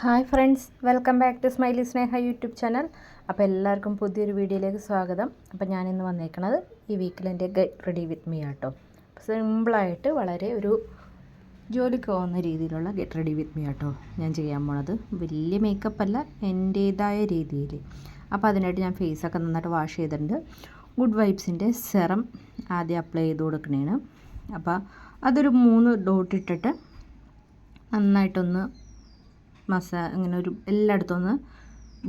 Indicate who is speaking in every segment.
Speaker 1: Hi friends welcome back to smiley Sneha YouTube channel. അപ്പോൾ എല്ലാവർക്കും പുതിയൊരു വീഡിയോയിലേക്ക് സ്വാഗതം. അപ്പോൾ ഞാനിന്ന് വന്നേക്കണത് ഈ വീക്കിലെന്റെ ഗെറ്റ് റെഡി വിത്ത് മീ ആട്ടോ. സിമ്പിളായിട്ട് വളരെ ഒരു ജോലിക്ക് പോകുന്ന രീതിയിലുള്ള ഗെറ്റ് റെഡി വിത്ത് മീ ആട്ടോ ഞാൻ ചെയ്യാൻ പോണത്. വലിയ മേക്കപ്പ് അല്ല എന്റേതായ രീതിയിൽ. അപ്പോൾ അതിനായിട്ട് ഞാൻ ഫേസൊക്കെ നന്നായിട്ട് വാഷ് ചെയ്തിട്ടുണ്ട്. ഗുഡ് വൈബ്സിന്റെ സെറം ആദ്യം അപ്ലൈ ചെയ്ത് കൊടുക്കണേണ്. അപ്പോൾ അതൊരു മൂന്ന് ഡോട്ട് ഇട്ടിട്ട് നന്നായിട്ടൊന്ന് മസാ ഇങ്ങനെ ഒരു എല്ലായിടത്തും ഒന്ന്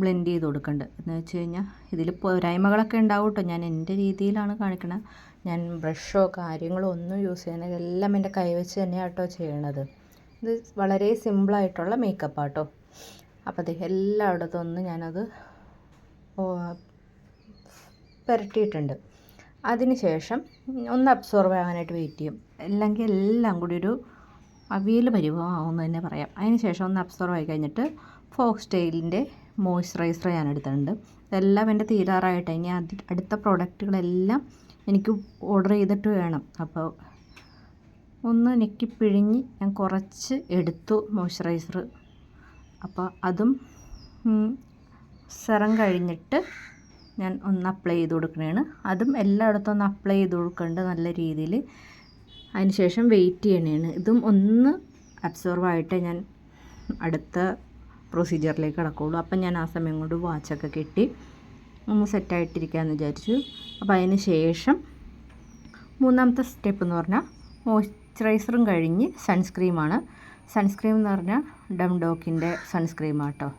Speaker 1: ബ്ലെൻഡ് ചെയ്ത് കൊടുക്കുന്നുണ്ട് എന്ന് വെച്ച് കഴിഞ്ഞാൽ ഇതിൽ പോരായ്മകളൊക്കെ ഉണ്ടാവും കേട്ടോ ഞാൻ എന്റെ രീതിയിലാണ് കാണിക്കണത് ഞാൻ ബ്രഷോ കാര്യങ്ങളോ ഒന്നും യൂസ് ചെയ്യുന്നത് എല്ലാം എന്റെ കൈവച്ച് തന്നെയാണ് കേട്ടോ ചെയ്യണത്. ഇത് വളരെ സിമ്പിളായിട്ടുള്ള മേക്കപ്പ് ആട്ടോ അപ്പോൾ അത് എല്ലായിടത്തും ഒന്ന് ഞാനത് പുരട്ടിയിട്ടുണ്ട്. അതിന് ശേഷം ഒന്ന് അബ്സോർവ് ആകാനായിട്ട് വെയിറ്റ് ചെയ്യും. അല്ലെങ്കിൽ എല്ലാം കൂടി ഒരു അവിയൽ പരിഭവമാവുമെന്ന് തന്നെ പറയാം. അതിന് ശേഷം ഒന്ന് അബ്സോർവ് ആയി കഴിഞ്ഞിട്ട് ഫോക്സ് സ്റ്റൈലിന്റെ മോയ്സ്ചറൈസർ ഞാൻ എടുത്തിട്ടുണ്ട്. ഇതെല്ലാം എന്റെ തീരാറായിട്ട്. ഇനി അടുത്ത പ്രോഡക്റ്റുകളെല്ലാം എനിക്ക് ഓർഡർ ചെയ്തിട്ട് വേണം. അപ്പോൾ ഒന്ന് നെക്കി പിഴിഞ്ഞ് ഞാൻ കുറച്ച് എടുത്തു മോയ്സ്ചറൈസർ അപ്പോൾ അതും സെറം കഴിഞ്ഞിട്ട് ഞാൻ ഒന്ന് അപ്ലൈ ചെയ്ത് കൊടുക്കണതാണ് അതും എല്ലായിടത്തും ഒന്ന് അപ്ലൈ ചെയ്ത് കൊടുക്കേണ്ടത് നല്ല രീതിയിൽ അതിന് ശേഷം വെയിറ്റ് ചെയ്യണതാണ് ഇതും ഒന്ന് അബ്സോർവ് ആയിട്ട് ഞാൻ അടുത്ത പ്രൊസീജിയറിലേക്ക് കിടക്കുകയുള്ളൂ അപ്പം ഞാൻ ആ സമയം കൊണ്ട് വാച്ചൊക്കെ കെട്ടി ഒന്ന് സെറ്റായിട്ടിരിക്കാമെന്ന് വിചാരിച്ചു. അപ്പോൾ അതിന് ശേഷം മൂന്നാമത്തെ സ്റ്റെപ്പ് എന്ന് പറഞ്ഞാൽ മോയ്സ്ചറൈസറും കഴിഞ്ഞ് സൺസ്ക്രീമാണ് സൺസ്ക്രീം എന്ന് പറഞ്ഞാൽ ഡം ഡോക്കിന്റെ സൺസ്ക്രീമാട്ടോ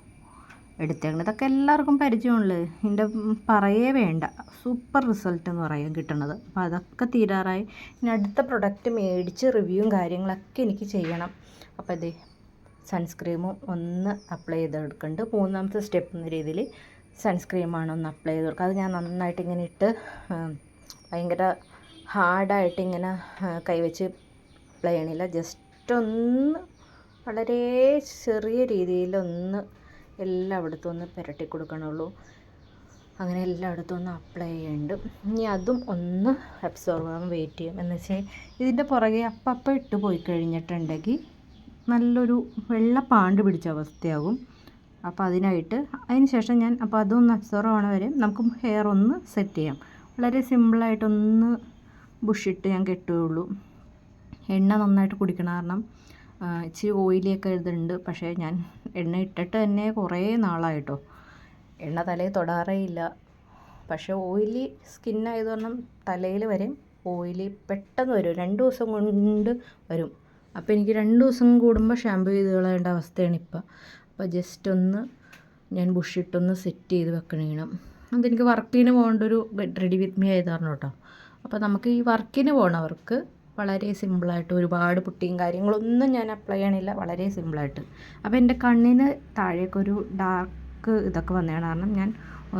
Speaker 1: എടുത്തേക്കുന്നത് ഇതൊക്കെ എല്ലാവർക്കും പരിചയമുള്ളത് ഇതിന്റെ പറയേ വേണ്ട. സൂപ്പർ റിസൾട്ട് എന്ന് പറയാൻ കിട്ടണത്. അപ്പോൾ അതൊക്കെ തീരാറായി. ഇനി അടുത്ത പ്രൊഡക്റ്റ് മേടിച്ച് റിവ്യൂവും കാര്യങ്ങളൊക്കെ എനിക്ക് ചെയ്യണം. അപ്പോൾ ഇത് സൺസ്ക്രീമും ഒന്ന് അപ്ലൈ ചെയ്തെടുക്കുന്നുണ്ട് മൂന്നാമത്തെ സ്റ്റെപ്പ് എന്ന രീതിയിൽ സൺസ്ക്രീമാണ് ഒന്ന് അപ്ലൈ ചെയ്ത് കൊടുക്കുക. അത് ഞാൻ നന്നായിട്ട് ഇങ്ങനെ ഇട്ട് ഭയങ്കര ഹാർഡായിട്ട് ഇങ്ങനെ കൈവച്ച് അപ്ലൈ ചെയ്യണില്ല. ജസ്റ്റ് ഒന്ന് വളരെ ചെറിയ രീതിയിലൊന്ന് എല്ലായിടത്തും ഒന്ന് പുരട്ടി കൊടുക്കണുള്ളൂ. അങ്ങനെ എല്ലായിടത്തും ഒന്ന് അപ്ലൈ ചെയ്യുന്നുണ്ട് ഇനി അതും ഒന്ന് അബ്സോർവ് ആകാൻ വെയിറ്റ് ചെയ്യും. എന്ന് വെച്ചാൽ ഇതിന്റെ പുറകെ അപ്പപ്പം ഇട്ട് പോയി കഴിഞ്ഞിട്ടുണ്ടെങ്കിൽ നല്ലൊരു വെള്ള പാണ്ട് പിടിച്ച അവസ്ഥയാകും. അപ്പോൾ അതിനായിട്ട് അതിന് ശേഷം ഞാൻ അപ്പോൾ അതൊന്ന് അബ്സോർവ് ആവണ വരെ നമുക്ക് ഹെയർ ഒന്ന് സെറ്റ് ചെയ്യാം. വളരെ സിമ്പിളായിട്ടൊന്ന് ബുഷിട്ട് ഞാൻ കെട്ടുകയുള്ളൂ. എണ്ണ നന്നായിട്ട് കുടിക്കണം കാരണം ഇച്ചിരി ഓയിലിയൊക്കെ ഇതുണ്ട്. പക്ഷേ ഞാൻ എണ്ണ ഇട്ടിട്ട് തന്നെ കുറേ നാളായിട്ടോ. എണ്ണ തലയിൽ തൊടാറേ ഇല്ല. പക്ഷേ ഓയിലി സ്കിന്നായത് കാരണം തലയിൽ വരും. ഓയിലി പെട്ടെന്ന് വരും. രണ്ട് ദിവസം കൊണ്ട് വരും. അപ്പോൾ എനിക്ക് രണ്ട് ദിവസം കൂടുമ്പോൾ ഷാമ്പു ചെയ്ത് കളയേണ്ട അവസ്ഥയാണ് ഇപ്പം. അപ്പോൾ ജസ്റ്റ് ഒന്ന് ഞാൻ ബുഷിട്ടൊന്ന് സെറ്റ് ചെയ്ത് വെക്കണം അതെനിക്ക് വർക്കിന് പോകേണ്ട ഒരു റെഡി വിത്ത് മീ ആയതാണ് കേട്ടോ അപ്പോൾ നമുക്ക് ഈ വർക്കിന് പോകണവർക്ക് വളരെ സിമ്പിളായിട്ട് ഒരുപാട് പുട്ടിയും കാര്യങ്ങളൊന്നും ഞാൻ അപ്ലൈ ചെയ്യണില്ല വളരെ സിമ്പിളായിട്ട്. അപ്പോൾ എന്റെ കണ്ണിന് താഴേക്കൊരു ഡാർക്ക് ഇതൊക്കെ വന്നതാണ് കാരണം ഞാൻ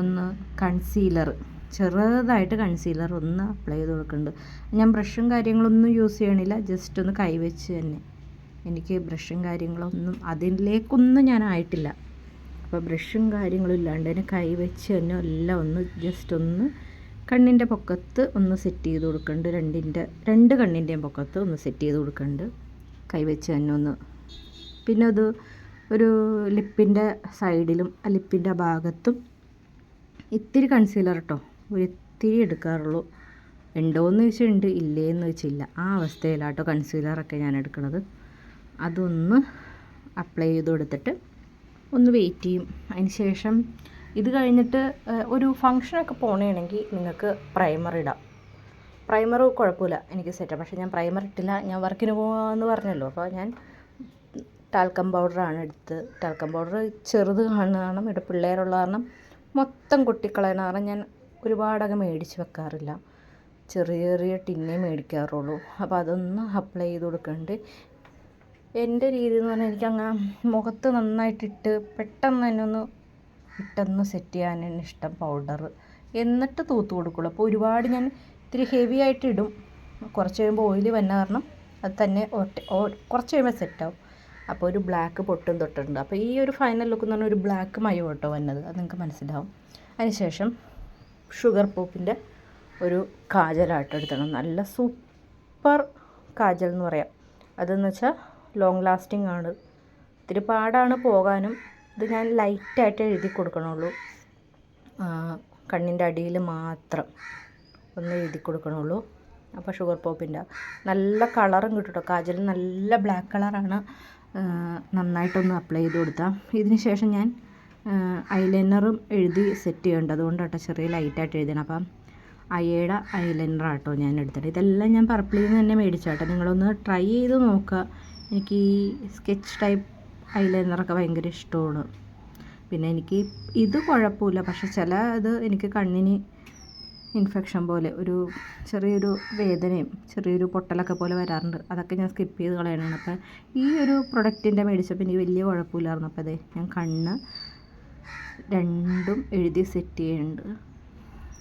Speaker 1: ഒന്ന് കൺസീലർ ചെറുതായിട്ട് കൺസീലർ ഒന്ന് അപ്ലൈ ചെയ്ത് കൊടുക്കുന്നുണ്ട്. ഞാൻ ബ്രഷും കാര്യങ്ങളൊന്നും യൂസ് ചെയ്യണില്ല ജസ്റ്റ് ഒന്ന് കൈവച്ച് തന്നെ. എനിക്ക് ബ്രഷും കാര്യങ്ങളൊന്നും അതിലേക്കൊന്നും ഞാൻ ആയിട്ടില്ല. അപ്പോൾ ബ്രഷും കാര്യങ്ങളും ഇല്ലാണ്ട് തന്നെ കൈവച്ച് തന്നെ എല്ലാം ഒന്ന് ജസ്റ്റ് ഒന്ന് കണ്ണിന്റെ പൊക്കത്ത് ഒന്ന് സെറ്റ് ചെയ്ത് കൊടുക്കുന്നുണ്ട് രണ്ടിന്റെ രണ്ട് കണ്ണിന്റെയും പൊക്കത്ത് ഒന്ന് സെറ്റ് ചെയ്ത് കൊടുക്കുന്നുണ്ട് കൈവച്ച് തന്നെ ഒന്ന്. പിന്നെ അത് ഒരു ലിപ്പിന്റെ സൈഡിലും ആ ലിപ്പിന്റെ ഭാഗത്തും ഇത്തിരി കൺസീലർ കേട്ടോ ഒരു ഇത്തിരി എടുക്കാറുള്ളൂ. ഉണ്ടോയെന്ന് ചോദിച്ചിട്ടുണ്ട്. ഇല്ലേന്ന് വെച്ചില്ല ആ അവസ്ഥയിലാട്ടോ കൺസീലറൊക്കെ ഞാൻ എടുക്കുന്നത് അതൊന്ന് അപ്ലൈ ചെയ്ത് കൊടുത്തിട്ട് ഒന്ന് വെയിറ്റ് ചെയ്യും. അതിന് ശേഷം ഇത് കഴിഞ്ഞിട്ട് ഒരു ഫങ്ഷനൊക്കെ പോകണമെങ്കിൽ നിങ്ങൾക്ക് പ്രൈമർ ഇടാം. പ്രൈമർ കുഴപ്പമില്ല എനിക്ക് സെറ്റ് പക്ഷേ ഞാൻ പ്രൈമർ ഇട്ടില്ല ഞാൻ വർക്കിന് പോകാമെന്ന് പറഞ്ഞല്ലോ. അപ്പോൾ ഞാൻ ടാൽക്കം പൗഡറാണ് എടുത്ത് ടാൽക്കം പൗഡർ ചെറുത് കാണുന്ന കാരണം ഇവിടെ പിള്ളേരുള്ള കാരണം മൊത്തം കൊട്ടിക്കളയണ കാരണം ഞാൻ ഒരുപാടൊക്കെ മേടിച്ച് വെക്കാറില്ല. ചെറിയ ചെറിയ ടിന്നേ മേടിക്കാറുള്ളൂ. അപ്പോൾ അതൊന്ന് അപ്ലൈ ചെയ്ത് കൊടുക്കുന്നുണ്ട് എന്റെ രീതി എന്ന് പറഞ്ഞാൽ എനിക്കങ്ങനെ മുഖത്ത് നന്നായിട്ടിട്ട് പെട്ടെന്ന് തന്നെ ഒന്ന് ഇട്ടൊന്ന് സെറ്റ് ചെയ്യാനാണ് ഇഷ്ടം പൗഡർ എന്നിട്ട് തൂത്ത് കൊടുക്കുള്ളൂ. അപ്പോൾ ഒരുപാട് ഞാൻ ഇത്തിരി ഹെവി ആയിട്ട് ഇടും. കുറച്ച് കഴിയുമ്പോൾ ഓയിൽ വന്ന കാരണം അത് തന്നെ കുറച്ച് കഴിയുമ്പോൾ സെറ്റാവും അപ്പോൾ ഒരു ബ്ലാക്ക് പൊട്ടും തൊട്ടിട്ടുണ്ട്. അപ്പോൾ ഈ ഒരു ഫൈനൽ ലുക്ക് എന്ന് പറഞ്ഞാൽ ഒരു ബ്ലാക്ക് മയോ കേട്ടോ വന്നത്. അത് നിങ്ങൾക്ക് മനസ്സിലാവും. അതിനുശേഷം ഷുഗർ പോപ്പിന്റെ ഒരു കാജലായിട്ട് എടുത്തണം നല്ല സൂപ്പർ കാജൽ എന്ന് പറയാം. അതെന്ന് വെച്ചാൽ ലോങ് ലാസ്റ്റിംഗ് ആണ്. ഇത്തിരി പാടാണ് പോകാനും. ഇത് ഞാൻ ലൈറ്റായിട്ട് എഴുതി കൊടുക്കണുള്ളൂ. കണ്ണിന്റെ അടിയിൽ മാത്രം ഒന്ന് എഴുതി കൊടുക്കണുള്ളൂ. അപ്പോൾ ഷുഗർ പോപ്പിന്റെ നല്ല കളറും കിട്ടും കേട്ടോ കാജലിന് നല്ല ബ്ലാക്ക് കളറാണ്. നന്നായിട്ടൊന്ന് അപ്ലൈ ചെയ്ത് കൊടുത്താൽ ഇതിന് ശേഷം ഞാൻ ഐലൈനറും എഴുതി സെറ്റ് ചെയ്യേണ്ടത് അതുകൊണ്ട് കേട്ടോ ചെറിയ ലൈറ്റായിട്ട് എഴുതണം. അപ്പം അയയുടെ ഐലൈനർ ആട്ടോ ഞാൻ എടുത്തിട്ട് ഇതെല്ലാം ഞാൻ പർപ്പിളിൽ നിന്ന് തന്നെ മേടിച്ചാട്ടോ. നിങ്ങളൊന്ന് ട്രൈ ചെയ്ത് നോക്കുക. എനിക്ക് ഈ സ്കെച്ച് ടൈപ്പ് ഐലൈനറൊക്കെ ഭയങ്കര ഇഷ്ടമാണ്. പിന്നെ എനിക്ക് ഇത് കുഴപ്പമില്ല. പക്ഷെ ചില ഇത് എനിക്ക് കണ്ണിന് ഇൻഫെക്ഷൻ പോലെ ഒരു ചെറിയൊരു വേദനയും ചെറിയൊരു പൊട്ടലൊക്കെ പോലെ വരാറുണ്ട്. അതൊക്കെ ഞാൻ സ്കിപ്പ് ചെയ്ത് കളയണതാണ്. അപ്പം ഈ ഒരു പ്രൊഡക്റ്റിന്റെ മേടിച്ചപ്പോൾ എനിക്ക് വലിയ കുഴപ്പമില്ലായിരുന്നു. അപ്പോൾ അതെ ഞാൻ കണ്ണ് രണ്ടും എഴുതി സെറ്റ് ചെയ്യുന്നുണ്ട്.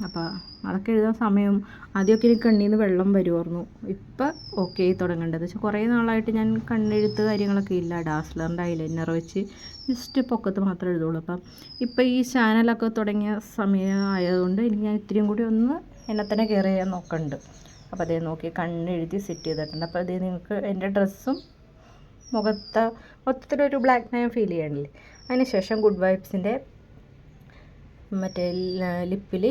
Speaker 1: അപ്പോൾ അതൊക്കെ എഴുതാൻ സമയം ആദ്യമൊക്കെ എനിക്ക് കണ്ണിൽ നിന്ന് വെള്ളം വരുമായിരുന്നു ഇപ്പം ഓക്കെ ആയി തുടങ്ങേണ്ടത്. പക്ഷെ കുറേ നാളായിട്ട് ഞാൻ കണ്ണെഴുത്ത് കാര്യങ്ങളൊക്കെ ഇല്ല. ഡാസ്ലറിന്റെ ഐലൈനർ വെച്ച് ജസ്റ്റ് പൊക്കത്ത് മാത്രം എഴുതുള്ളൂ. അപ്പം ഇപ്പം ഈ ചാനലൊക്കെ തുടങ്ങിയ സമയം ആയതുകൊണ്ട് എനിക്ക് ഞാൻ ഇത്രയും കൂടി ഒന്ന് എന്നെ തന്നെ കെയർ ചെയ്യാൻ നോക്കുന്നുണ്ട് അപ്പോൾ അതേ നോക്കി കണ്ണെഴുതി സെറ്റ് ചെയ്തിട്ടുണ്ട്. അപ്പോൾ അതേ നിങ്ങൾക്ക് എന്റെ ഡ്രസ്സും മുഖത്ത് മൊത്തത്തിലൊരു ബ്ലാക്ക് നയം ഫീൽ ചെയ്യണില്ലേ അതിന് ശേഷം ഗുഡ് വൈബ്സിന്റെ മറ്റേ ലിപ്പിൽ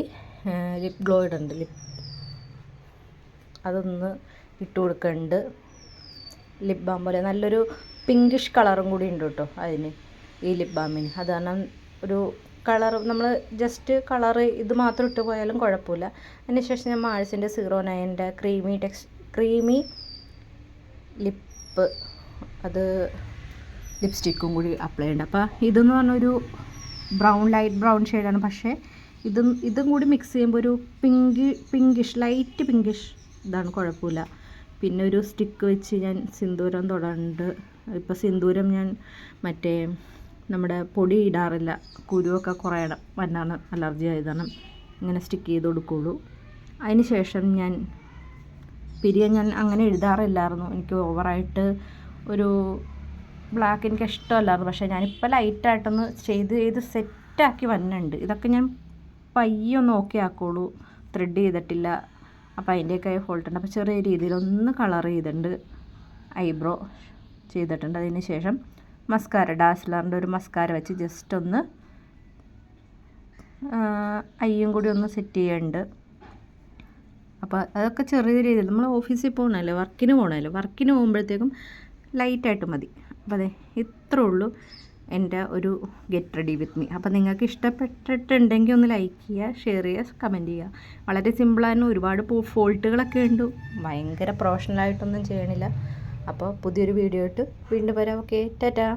Speaker 1: ലിപ് ഗ്ലോ ഇടുന്നുണ്ട് ലിപ് അതൊന്ന് ഇട്ട് കൊടുക്കുന്നുണ്ട് ലിപ് ബാം പോലെ. നല്ലൊരു പിങ്കിഷ് കളറും കൂടി ഉണ്ട് കേട്ടോ അതിന് ഈ ലിപ് ബാമിന് അത് കാരണം ഒരു കളർ നമ്മൾ ജസ്റ്റ് കളറ് ഇത് മാത്രം ഇട്ട് പോയാലും കുഴപ്പമില്ല അതിന് ശേഷം ഞാൻ മാഴ്സിന്റെ സീറോ നയന്റെ ക്രീമി ടെക്സ് ക്രീമി ലിപ്പ് അത് ലിപ്സ്റ്റിക്കും കൂടി അപ്ലൈ ഉണ്ട് അപ്പോൾ ഇതെന്ന് പറഞ്ഞൊരു ബ്രൗൺ ലൈറ്റ് ബ്രൗൺ ഷെയ്ഡാണ് പക്ഷേ ഇതും ഇതും കൂടി മിക്സ് ചെയ്യുമ്പോൾ ഒരു പിങ്ക് പിങ്കിഷ് ലൈറ്റ് പിങ്കിഷ് ഇതാണ് കുഴപ്പമില്ല. പിന്നെ ഒരു സ്റ്റിക്ക് വെച്ച് ഞാൻ സിന്ദൂരം തൊടണ്ട് ഇപ്പോൾ സിന്ദൂരം ഞാൻ മറ്റേ നമ്മുടെ പൊടി ഇടാറില്ല. കുരുവൊക്കെ കുറയണം. വന്നാണ് അലർജി ആയതാണ്. ഇങ്ങനെ സ്റ്റിക്ക് ചെയ്ത് കൊടുക്കുകയുള്ളൂ അതിന് ശേഷം ഞാൻ പിരിയ ഞാൻ അങ്ങനെ എഴുതാറില്ലായിരുന്നു. എനിക്ക് ഓവറായിട്ട് ഒരു ബ്ലാക്ക് എനിക്ക് ഇഷ്ടമല്ലായിരുന്നു. പക്ഷേ ഞാനിപ്പോൾ ലൈറ്റായിട്ടൊന്ന് ചെയ്ത് ചെയ്ത് സെറ്റാക്കി വന്നിട്ടുണ്ട്. ഇതൊക്കെ ഞാൻ പയ്യെ ഒന്ന് ഓക്കെ ആക്കുള്ളൂ. ത്രെഡ് ചെയ്തിട്ടില്ല. അപ്പോൾ അതിന്റെയൊക്കെ ഫോൾട്ട് ഉണ്ട് അപ്പോൾ ചെറിയ രീതിയിലൊന്ന് കളർ ചെയ്തിട്ടുണ്ട് ഐബ്രോ ചെയ്തിട്ടുണ്ട്. അതിന് ശേഷം മസ്കാര ഡാസ്ലറിന്റെ ഒരു മസ്കാര വെച്ച് ജസ്റ്റ് ഒന്ന് അയ്യും കൂടി ഒന്ന് സെറ്റ് ചെയ്യുന്നുണ്ട് അപ്പോൾ അതൊക്കെ ചെറിയ രീതിയിൽ നമ്മൾ ഓഫീസിൽ പോകണമല്ലോ വർക്കിന് പോകണമല്ലോ വർക്കിന് പോകുമ്പോഴത്തേക്കും ലൈറ്റായിട്ട് മതി. അപ്പോൾ അതെ ഇത്രേ ഉള്ളൂ. എന്റെ ഒരു ഗെറ്റ് റെഡി വിത്ത് മീ അപ്പോൾ നിങ്ങൾക്ക് ഇഷ്ടപ്പെട്ടിട്ടുണ്ടെങ്കിൽ ഒന്ന് ലൈക്ക് ചെയ്യുക ഷെയർ ചെയ്യുക കമന്റ് ചെയ്യുക. വളരെ സിമ്പിളായിരുന്നു ഒരുപാട് ഫോൾട്ടുകളൊക്കെ ഉണ്ട്. ഭയങ്കര പ്രൊഫഷണലായിട്ടൊന്നും ചെയ്യണില്ല. അപ്പോൾ പുതിയൊരു വീഡിയോ ഇട്ട് വീണ്ടും വരാം. ഓക്കെ ടാറ്റാ